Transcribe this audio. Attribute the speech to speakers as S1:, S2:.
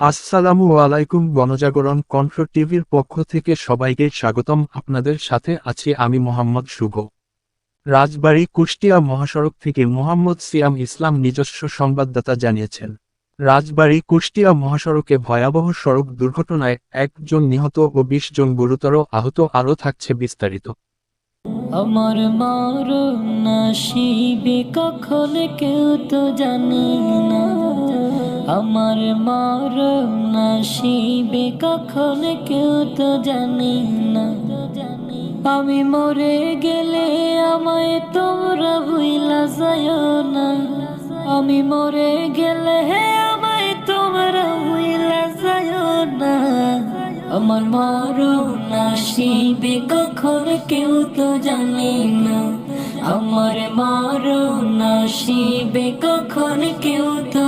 S1: আসসালামু আলাইকুম গণজাগরণ কণ্ঠ টিভির পক্ষ থেকে সবাইকে স্বাগতম। আপনাদের সাথে আছি আমি মোহাম্মদ শুভ। রাজবাড়ী কুষ্টিয়া মহাসড়ক থেকে মোহাম্মদ সিয়াম ইসলাম নিজস্ব সংবাদদাতা জানিয়েছেন, রাজবাড়ী কুষ্টিয়া মহাসড়কে ভয়াবহ সড়ক দুর্ঘটনায় একজন নিহত ও বিশ জন গুরুতর আহত আরও থাকছে বিস্তারিত।
S2: আমার মরণ নসিবে কখন কেউ তো জানে না। আমার মরণ নসিবে কখন কেউ তো জানে না। আমি মরে গেলে আমায় তোমরা ভুইলা যায় না। আমি মরে গেলে হে আমায় তোমরা ভুইলা যায় না। আমার মরণ আসিবে কখন কেউ তো জানে না। আমার মরণ আসিবে কখন কেউ তো